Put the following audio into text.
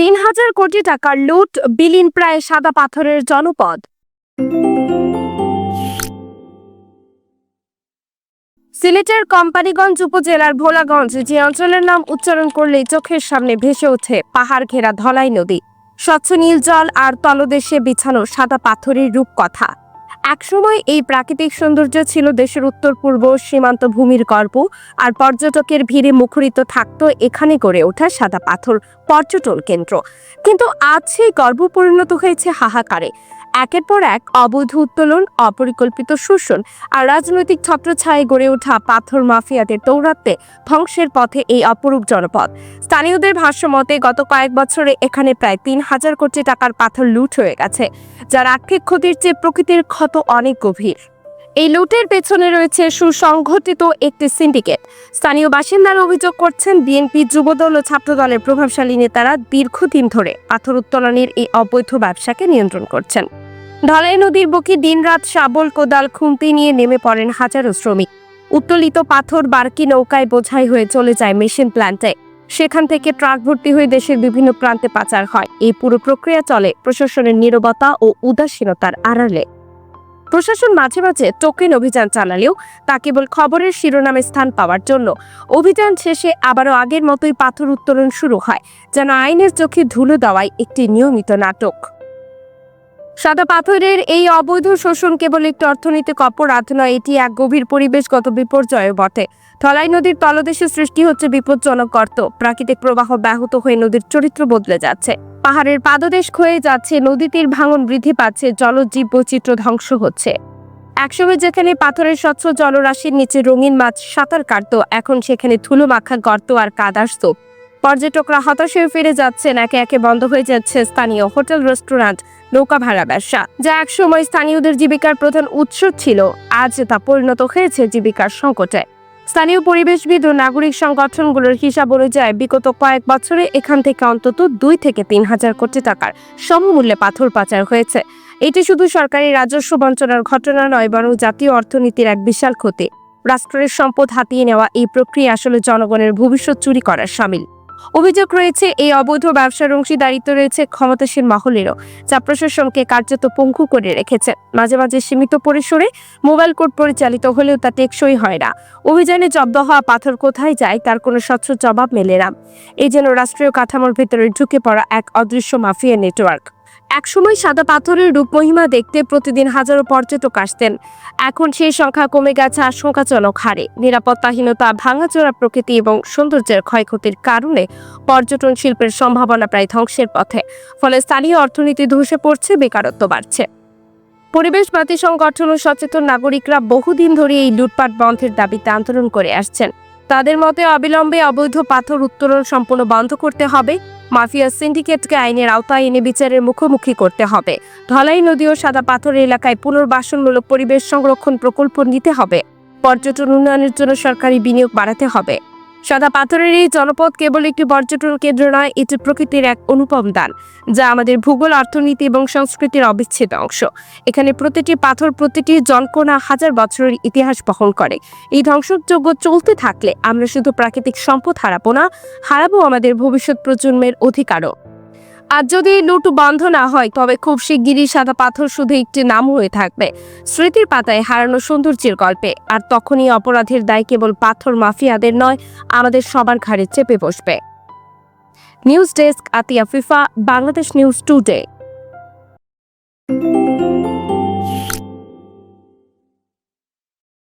তিন হাজার কোটি টাকার লুট, বিলীন প্রায় সাদা পাথরের জনপদ। সিলেটের কোম্পানিগঞ্জ উপজেলার ভোলাগঞ্জ, যে অঞ্চলের নাম উচ্চারণ করলেই চোখের সামনে ভেসে ওঠে পাহাড় ঘেরা ধলাই নদী। স্বচ্ছ নীল জল আর তলদেশে বিছানো সাদা পাথরের রূপকথা। একসময় এই প্রাকৃতিক সৌন্দর্য ছিল দেশের উত্তর, পূর্ব সীমান্ত ভূমির গর্ব, আর পর্যটকের ভিড়ে মুখরিত থাকতো এখানে গড়ে ওঠা সাদা পাথর, পর্যটন কেন্দ্র। কিন্তু আজ সেই গর্ব পরিণত হয়েছে হাহাকারে। একের পর এক অবৈধ উত্তোলন, অপরিকল্পিত শোষণ আর রাজনৈতিক ছত্রছায়ে গড়ে ওঠা পাথর মাফিয়াদের দৌরাত্মে ধ্বংসের পথে এই অপরূপ জনপদ। স্থানীয়দের ভাষ্য মতে, গত কয়েক বছরে এখানে প্রায় তিন হাজার কোটি টাকার পাথর লুট হয়ে গেছে, যার আর্থিক ক্ষতির চেয়ে প্রকৃতির ক্ষত অনেক গভীর। এই লুটের পেছনে রয়েছে সুসংগঠিত একটি সিন্ডিকেট। স্থানীয় বাসিন্দারা অভিযোগ করছেন, বিএনপি যুবদল ও ছাত্রদলের প্রভাবশালী নেতারা দীর্ঘদিন ধরে পাথর উত্তোলনের এই অবৈধ ব্যবসাকে নিয়ন্ত্রণ করছেন। ঢালাই নদীর বুকে দিনরাত শাবল, কোদাল, খুন্তি নিয়ে নেমে পড়েন হাজারো শ্রমিক। উত্তোলিত পাথর বারকি নৌকায় বোঝাই হয়ে চলে যায় মেশিন প্ল্যান্টে। সেখান থেকে ট্রাক ভর্তি হয়ে দেশের বিভিন্ন প্রান্তে পাচার হয়। এই পুরো প্রক্রিয়া চলে প্রশাসনের নীরবতা ও উদাসীনতার আড়ালে। প্রশাসন মাঝে মাঝে টোকেন অভিযান চালালেও তা কেবল খবরের শিরোনামে স্থান পাওয়ার জন্য। অভিযান শেষে আবারও আগের মতোই পাথর উত্তোলন শুরু হয়, যেন আইনের চোখে ধুলো দেওয়ায় একটি নিয়মিত নাটক। সাদা পাথরের এই অবৈধ শোষণ কেবল একটি অর্থনৈতিক অপরাধ নয়, এটি এক গভীর পরিবেশগত বিপর্যয় বটে ধলাই নদীর তলদেশে সৃষ্টি হচ্ছে বিপজ্জনক গর্ত। প্রাকৃতিক প্রবাহ ব্যাহত হয়ে নদীর চরিত্র বদলে যাচ্ছে। পাহাড়ের পাদদেশ ক্ষয়ে যাচ্ছে নদীটির ভাঙন বৃদ্ধি পাচ্ছে, জলজীব বৈচিত্র্য ধ্বংস হচ্ছে। একসময় যেখানে পাথরের স্বচ্ছ জলরাশির নিচে রঙিন মাছ সাঁতার কাটতো, এখন সেখানে ধুলো মাখা গর্ত আর কাদার স্তূপ। পর্যটকরা হতাশ হয়ে ফিরে যাচ্ছেন, একে একে বন্ধ হয়ে যাচ্ছে স্থানীয় হোটেল, রেস্টুরেন্ট নৌকা ভাড়া ব্যবসা, যা একসময় স্থানীয়দের জীবিকার প্রধান উৎস ছিল, আজ তা পরিণত হয়েছে জীবিকার সংকটে। স্থানীয় পরিবেশবিদ ও নাগরিক সংগঠনগুলোর হিসাব অনুযায়ী বিগত কয়েক বছরে এখান থেকে অন্তত দুই থেকে তিন হাজার কোটি টাকার সমমূল্যে পাথর পাচার হয়েছে। এটি শুধু সরকারি রাজস্ব বঞ্চনার ঘটনা নয়, বরং জাতীয় অর্থনীতির এক বিশাল ক্ষতি। রাষ্ট্রের সম্পদ হাতিয়ে নেওয়া এই প্রক্রিয়া আসলে জনগণের ভবিষ্যৎ চুরি করার সামিল। অভিযোগ রয়েছে, এই অবৈধ ব্যবসার অংশীদারিত্ব রয়েছে ক্ষমতাসীন মহলেরও। যা প্রশাসনকে কার্যত পঙ্কু করে রেখেছে। মাঝে মাঝে সীমিত পরিসরে মোবাইল কোর্ট পরিচালিত হলেও তা টেকসই হয় না। অভিযানে জব্দ হওয়া পাথর কোথায় যায়, তার কোনো স্বচ্ছ জবাব মেলে না। এই যেন রাষ্ট্রীয় কাঠামোর ভেতরে ঢুকে পড়া এক অদৃশ্য মাফিয়া নেটওয়ার্ক। একসময় সাদা পাথরের রূপমহিমা দেখতে প্রতিদিন হাজারো পর্যটক আসতেন। এখন সেই সংখ্যা কমে গেছে, আশঙ্কাজনক হারে। নিরাপত্তাহীনতা, ভাঙাচোরা প্রকৃতি এবং সৌন্দর্যের ক্ষয়ক্ষতির কারণে পর্যটন শিল্পের সম্ভাবনা প্রায় ধ্বংসের পথে, ফলে স্থানীয় অর্থনীতি ধসে পড়ছে, বেকারত্ব বাড়ছে। পরিবেশবাদী সংগঠন ও সচেতন নাগরিকরা বহুদিন ধরে এই লুটপাট বন্ধের দাবিতে আন্দোলন করে আসছেন। তাদের মতে অবিলম্বে অবৈধ পাথর উত্তোলন সম্পূর্ণ বন্ধ করতে হবে। মাফিয়া সিন্ডিকেটকে আইনের আওতায় এনে বিচারের মুখোমুখি করতে হবে। ধলাই নদী ও সাদা পাথর এলাকায় পুনর্বাসনমূলক পরিবেশ সংরক্ষণ প্রকল্প নিতে হবে। পর্যটন উন্নয়নের জন্য সরকারি বিনিয়োগ বাড়াতে হবে। সাদা পাথরের এই জনপদ কেবল একটি পর্যটন কেন্দ্র নয়, এটি প্রকৃতির এক অনুপম দান, যা আমাদের ভূগোল, অর্থনীতি এবং সংস্কৃতির অবিচ্ছেদ্য অংশ। এখানে প্রতিটি পাথর প্রতিটি জনকোনা হাজার বছরের ইতিহাস বহন করে। এই ধ্বংসযোগ্য চলতে থাকলে আমরা শুধু প্রাকৃতিক সম্পদ হারাবো না, হারাবো আমাদের ভবিষ্যৎ প্রজন্মের অধিকারও। আর যদি লুট বন্ধ না হয়, তবে খুব শিগগিরই সাদা পাথর শুধু একটি নাম হয়ে থাকবে। স্মৃতির পাতায় হারানো সৌন্দর্যের গল্পে। আর তখনই অপরাধের দায় কেবল পাথর মাফিয়াদের নয়, আমাদের সবার ঘাড়ে চেপে বসবে। News desk Atiya Fifa, Bangladesh News Today.